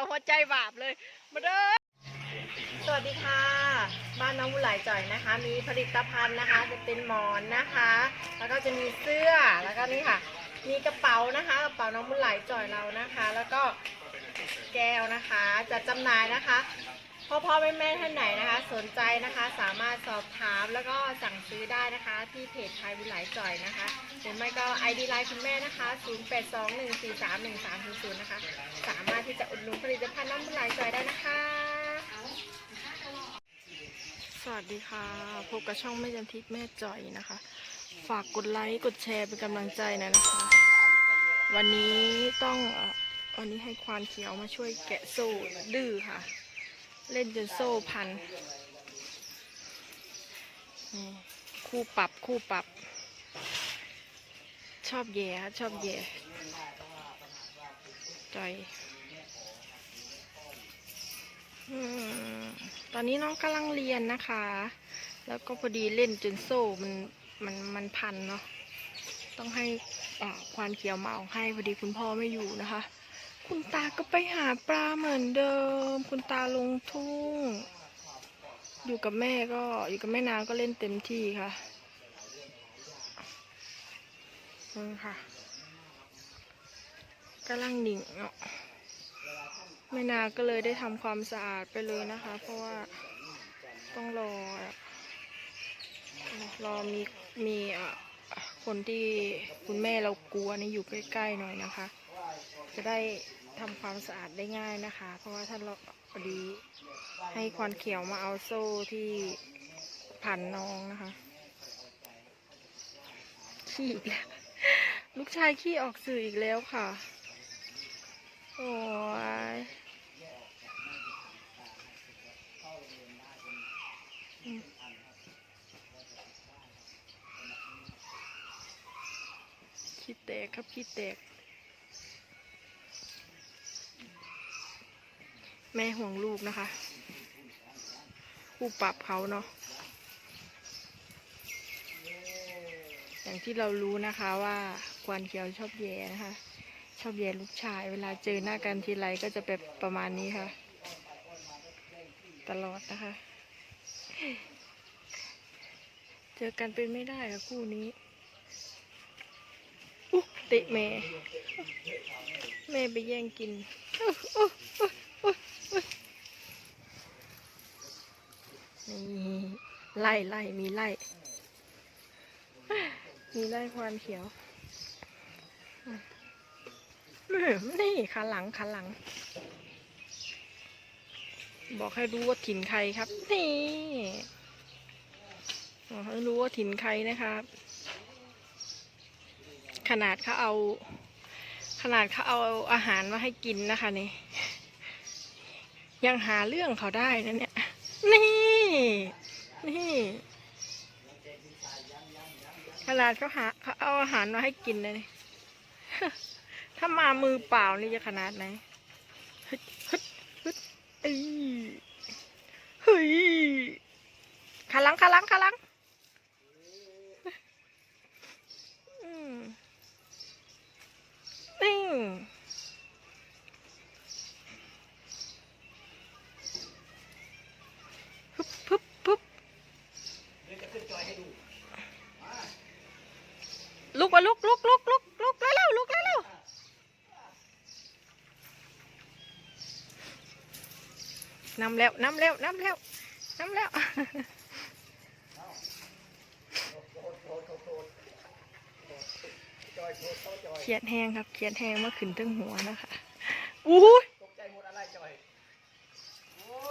ยวหัวใจบาปเลย มาเด้อ สวัสดีค่ะ บ้านน้องบุญหลายจ่อยนะคะ มีผลิตภัณฑ์นะคะ จะเป็นหมอนนะคะ แล้วก็จะมีเสื้อ แล้วก็นี่ค่ะ มีกระเป๋านะคะ กระเป๋าน้องบุญหลายจ่อยเรานะคะ แล้วก็แก้วนะคะ จะจำหน่ายนะคะ พ่อพ่อแม่แม่ท่านไหนนะคะ สนใจนะคะสามารถสอบถามแล้วก็สั่งซื้อได้นะคะ ที่เพจไทยบุญหลายจ่อยนะคะหรือไม่ก็ ID ไลน์คุณแม่นะคะ 0821431300 นะคะ สามารถที่จะอุดหนุนผลิตภัณฑ์น้ำบุญหลายจ่อยได้นะคะ สวัสดีค่ะ พบกับช่องแม่จันทิพย์แม่จ่อยนะคะ ฝากกดไลค์กดแชร์เป็นกำลังใจนะนะคะ วันนี้ต้องวันนี้ให้ควานเขียวมาช่วยแกะโซ่ดื้อค่ะ เล่นจนโซ่พันคู่ปรับคู่ปรับ ชอบแย่ชอบแย่จอยอตอนนี้น้องกำลังเรียนนะคะ แล้วก็พอดีเล่นจนโซ่มันมันมันพันเนาะ ต้องให้อ่าควานเขียวมาเอาให้พอดีคุณพ่อไม่อยู่นะคะ คุณตาก็ไปหาปลาเหมือนเดิม คุณตาลงทุ่ง อยู่กับแม่ก็อยู่กับแม่นางก็เล่นเต็มที่ค่ะนี่ค่ะกำลังหนิ่งเนาะแม่นาก็เลยได้ทำความสะอาดไปเลยนะคะ เพราะว่าต้องรอรอมีมีคนที่คุณแม่เรากลัวนี่อยู่ใกล้ๆหน่อยนะคะ จะได้ ทำความสะอาดได้ง่ายนะคะ เพราะว่าท่านเราพอดีให้ควันเขียวมาเอาโซ่ที่พันน้องนะคะขี้อีกแล้วลูกชายขี้ออกสื่ออีกแล้วค่ะ โอ้ยขี้แตกครับขี้แตก แม่ห่วงลูกนะคะคู่ปรับเขาเนาะอย่างที่เรารู้นะคะว่าควนเขียวชอบแย่นะคะ ชอบแย่ลูกชาย เวลาเจอหน้ากันทีไรก็จะแบบประมาณนี้ค่ะ ตลอดนะคะ เจอกันเป็นไม่ได้ค่ะคู่นี้อุ๊เตะแม่ แม่ไปแย่งกินอออุ๊อุ๊อุ๊ นี่ไล่ไล่มีไล่ มีไล่ควานเขียวอืมนี่ขาหลังขาหลัง บอกให้รู้ว่าถิ่นใครครับ นี่บอกให้รู้ว่าถิ่นใครนะครับ ขนาดเขาเอา ขนาดเขาเอาอาหารมาให้กินนะคะนี่ยังหาเรื่องเขาได้นะเนี่ย นี่ นี่ ขนาดเขาหาเขาเอาอาหารมาให้กินเลย ถ้ามามือเปล่านี่จะขนาดไหนฮึดฮึดฮึดเอ้ยเฮ้ยขาลังขาลังขาลังอืมนี่ฮึบฮึบฮึบ ลุ กมาลุกลุกลุกลุกลุกเร็วลุกเร็วๆนำแล้วนำแล้วนำแล้วนำแล้วเขียดแห้งครับเขียดแห้งมาขึ้นถึงหัวนะคะอู้ย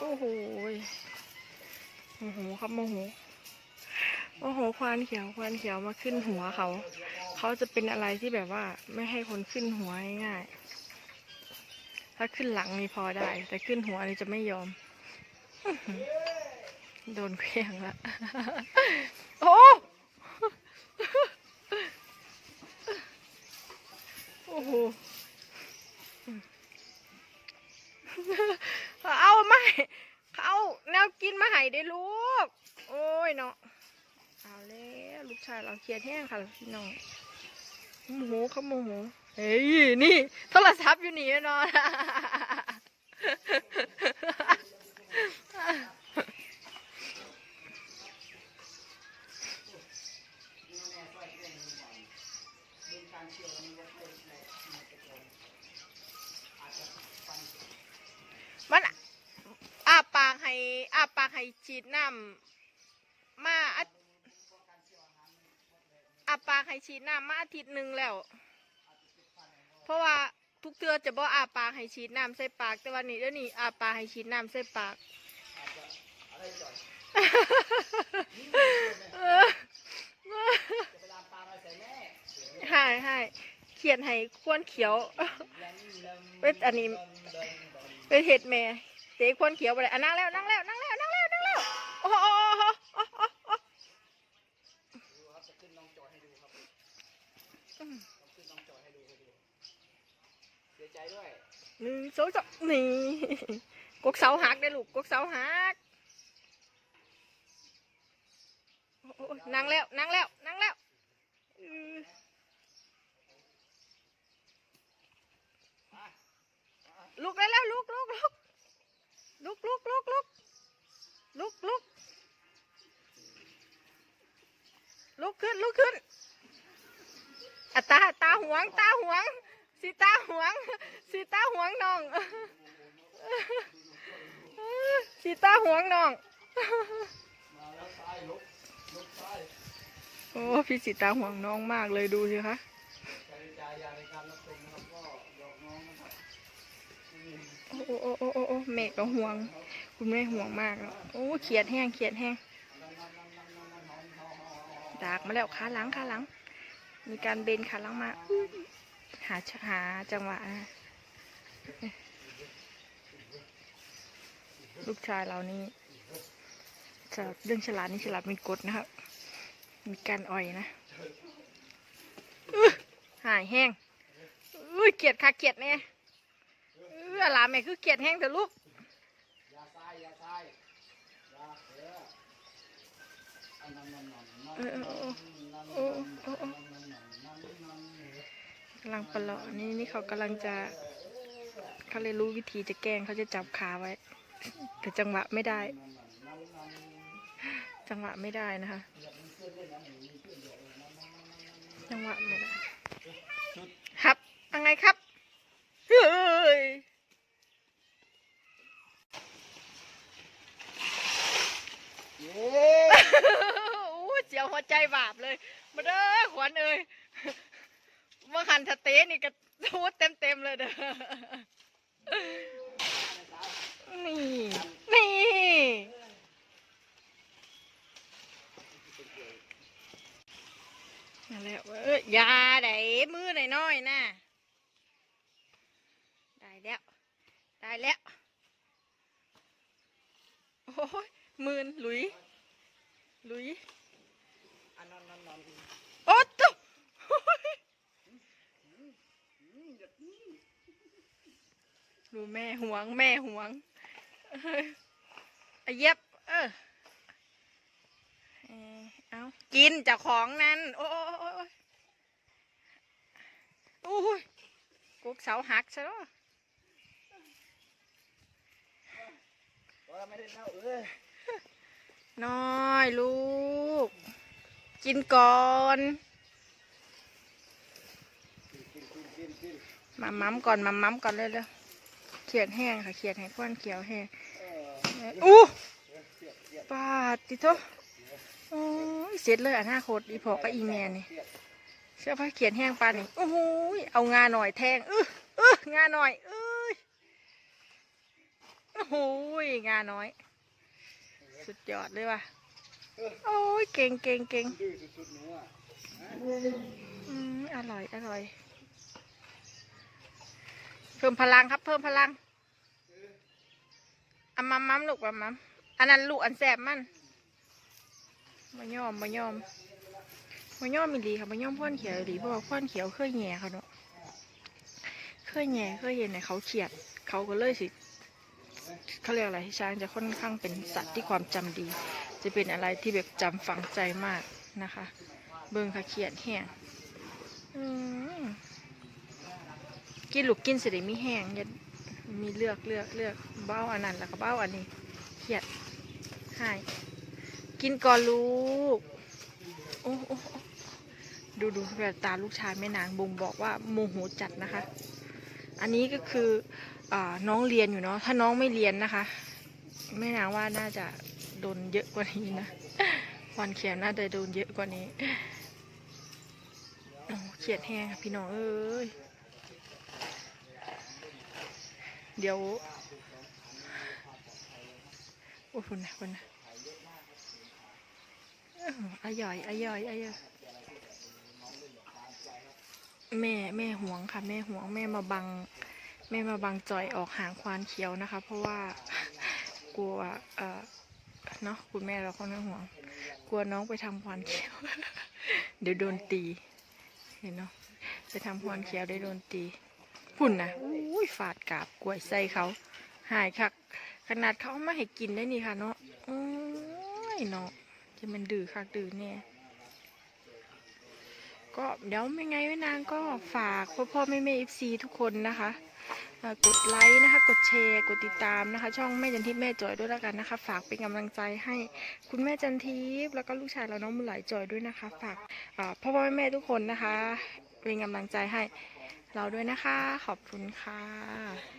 โอ้โหโอ้โหครับโมโหโอ้โหควานเขียวควานเขียวมาขึ้นหัวเขา เขาจะเป็นอะไรที่แบบว่าไม่ให้คนขึ้นหัวง่ายๆถ้าขึ้นหลังนี่พอได้ แต่ขึ้นหัวนี่จะไม่ยอม โดนเคลียงละ โอ้โอ้โหเอาไม่เอาแนวกินมาให้ได้ลูก โอ้ยเนาะเอาแล้วลูกชายเราเครียดแห้งค่ะพี่น้อง โมโหเขาโมโหเฮ้ยนี่โทรศัพท์อยู่นี่แน่นอนมันอาปากให้อาปากให้ฉีดน้ำาปากให้ฉีดน้ำมาอาทิตย์หนึ่งแล้ว เพราะว่าทุกเทือจะบอกอาปากให้ฉีดน้ำใส่ปาก แต่วันนี้เดี๋ยวนี้อาปากให้ฉีดน้ำใส่ปากเออใช่ใช่เขียนให้ควรเขียวเป็นอันนี้เป็นเห็ดแม่เตะควรเขียวไปเลยอะนั่งแล้วนั่งแล้วนั่งแล้วนั่งแล้วนั่งแล้วโอ้โหโอ้โหโอ้โหอืม เสียใจด้วย หนึ่งสองสามนี่กกเสาหักได้ลูกกกเสาหักนั่งแล้วนั่งแล้วนั่งแล้วลุกได้แล้วลุกลุกลุกลุกลุกลุกลุกลุกลุกลุกขึ้นลุกขึ้นตาตาหวงตาหวง สีตาหวงสีตาหวงน้องสีตาหวงน้องโอ้พี่สีตาห่วงน้องมากเลยดูสิคะโอ้โอ้โอ้โอ้โอ้แม่ก็ห่วง คุณแม่ห่วงมากแล้วโอ้เขียดแห้งเขียดแห้งดากมาแล้วขาหลังขาหลัง มีการเบนขาหลังมาอ หาหาจังหวะนะลูกชายเรานี่จะเรื่องฉลาดนี่ฉลาดมีกฎนะครับ มีการอ่อยนะหายแห้งอุ้ยเกลียดค่ะเกลียดเนี่ยเออหลานแม่คือเกลียดแห้งแต่ลูกยาซ้ายยาซ้ายยาเออำลังปลาะนี่นี่เขากำลังจะเขาเลยรู้วิธีจะแกล้งเขาจะจับขาไว้ แต่จังหวะไม่ได้ จังหวะไม่ได้นะคะ จังหวะไม่ได้ครับยังไงครับเฮ้ยเย้อู้เสียวหัวใจบาปเลย มาเด้อขวัญเอ้ยว่า หันสเต๊นี่ก็ทูดเต็มเต็มๆเลยเด้อ นี่ นี่นั่นแหละเอ้ยยาได้มือหน่อยๆนะได้แล้ว ได้แล้ว โอ้ยมืนหลุย หลุย อันนั้นนั่นนั่นโอ้ตุ๊ ดูแม่ห่วง แม่ห่วงเอ้ยเอาเย็บ เออเอ้ากินจากของนั้นโอ้ยโอ้ยโอ้ยกุกเสาหักซะแล้วน้อยลูก กินก่อนกินกินกิน มาม้ำก่อนมาม้ำก่อนเลยเลยเขียดแห้งค่ะเขียดแห้งก้อนเขียวแห้งเอออู้เสียดเสียดปาดติโตโอ้ยเสร็จเลยอนาคตอีพอกับอีแมนนี่เสียดเสื้อผ้าเขียนแห้งปานนี่โอ้โหยเอางาหน่อยแทงเออเอองาหน่อยเอ้ยโอ้โหยงาน้อย สุดยอดเลยว่ะโอ้ยเก่งเก่งเก่งดื้อสุดๆหนูอะอืมอร่อยอร่อย เพิ่มพลังครับ เพิ่มพลังอามัมมัมลูกมัมมัมอันนั้นลูกอันแสบมันมายอมมายอมมายอมมีดีค่ะมายอมพ่อนเขียวอีเพราะว่าพ่อนเขียวเคยแหย่เขาเนาะเคยแหย่เคยเห็นในเขาเขียด เขาก็เลยสิเขาเรียกอะไรช้างจะค่อนข้างเป็นสัตว์ที่ความจำดี จะเป็นอะไรที่แบบจำฝังใจมากนะคะ เบิ่งค่ะเขียดแห้งอืม กินลูกกินสิได้มีแห้งย่ามีเลือกเลือกเลือกเบ้าอันนั้นแล้วก็เบ้าอันนี้เขียดให้กินก่อนลูกโอ้โอ้โอ้ดูดูแบบตาลูกชายแม่นางบ่งบอกว่าโมโหจัดนะคะ อันนี้ก็คืออาน้องเรียนอยู่เนาะถ้าน้องไม่เรียนนะคะแม่นางว่าน่าจะโดนเยอะกว่านี้นะวันเขียนน่าจะโดนเยอะกว่านี้เขียดแห้งค่ะพี่น้องเอ้ย เดี๋ยวโอ้คุณนะคุณนะอร่อยอร่อยอร่อยแม่แม่ห่วงค่ะ แม่ห่วงแม่มาบัง แม่มาบังจอยออกหางควานเขียวนะคะ เพราะว่ากลัวเออเนาะคุณแม่เราก็น่าห่วง กลัวน้องไปทำควานเขียว เดี๋ยวโดนตี เห็นเนาะไปทำควานเขียวได้โดนตี พุ่นนะอุ้ยฝาดกาบกล้วยใส่เขา หายคัก ขนาดเขาเอามาให้กินได้นี่ค่ะเนาะโอ้ยเนาะจะมันดื้อคักดื้อแน่ก็เดี๋ยวไม่ไงไว้นางก็ฝากพ่อพ่อแม่แม่เอฟซีทุกคนนะคะกดไลค์นะคะกดแชร์กดติดตามนะคะ ช่องแม่จันทิพย์แม่จอยด้วยแล้วกันนะคะ ฝากเป็นกำลังใจให้คุณแม่จันทิพย์แล้วก็ลูกชายเราน้องมุหลายจอยด้วยนะคะ ฝากพ่อพ่อแม่แม่ทุกคนนะคะ เป็นกำลังใจให้ เราด้วยนะคะ ขอบคุณค่ะ